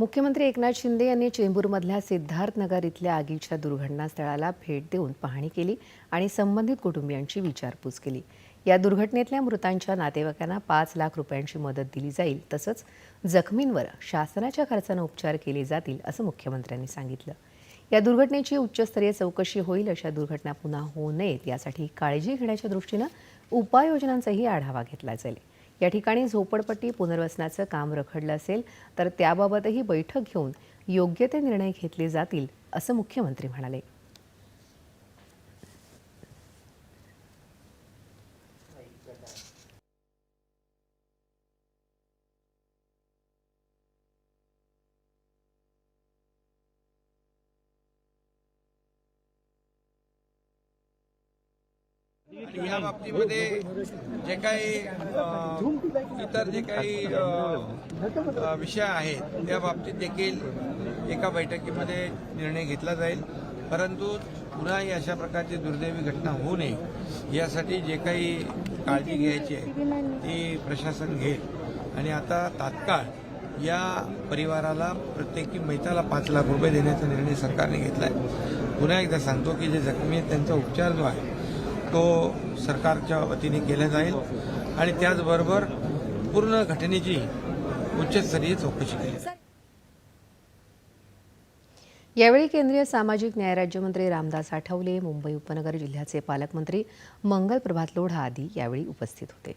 मुख्यमंत्री एकनाथ शिंदे यांनी चेंबूरमधल्या सिद्धार्थनगर इथल्या आगीच्या दुर्घटनास्थळाला भेट देऊन पाहणी केली आणि संबंधित कुटुंबियांची विचारपूस केली. या दुर्घटनेतल्या मृतांच्या नातेवाईकांना पाच लाख रुपयांची मदत दिली जाईल तसंच जखमींवर शासनाच्या खर्चानं उपचार केले जातील असं मुख्यमंत्र्यांनी सांगितलं. या दुर्घटनेची उच्चस्तरीय चौकशी होईल अशा दुर्घटना पुन्हा होऊ नयेत यासाठी काळजी घेण्याच्या दृष्टीनं उपाययोजनांचाही आढावा घेतला जाईल. या ठिकाणी झोपडपट्टी पुनर्वसनाचं काम रखडलं असेल तर त्याबाबतही बैठक घेऊन योग्य ते निर्णय घेतले जातील असं मुख्यमंत्री म्हणाले. आणि ह्या बाबतीमध्ये जे काही इतर जे काही विषय आहेत त्या बाबतीत देखील एका बैठकीमध्ये निर्णय घेतला जाईल. परंतु पुन्हा ही अशा प्रकारची दुर्दैवी घटना होऊ नये यासाठी जे काही काळजी घ्यायची आहे ती प्रशासन घेईल. आणि आता तात्काळ या परिवाराला प्रत्येकी मैताला पाच लाख रुपये देण्याचा निर्णय सरकारने घेतला आहे पुन्हा एकदा सांगतो की जे जखमी आहेत त्यांचा उपचार जो आहे तो सरकारच्या वतीने केला जाईल आणि त्याचबरोबर पूर्ण घटनेची उच्चस्तरीय चौकशी केली यावेळी केंद्रीय सामाजिक न्याय राज्यमंत्री रामदास आठवले मुंबई उपनगर जिल्ह्याचे पालकमंत्री मंगल प्रभात लोढा आदी यावेळी उपस्थित होते.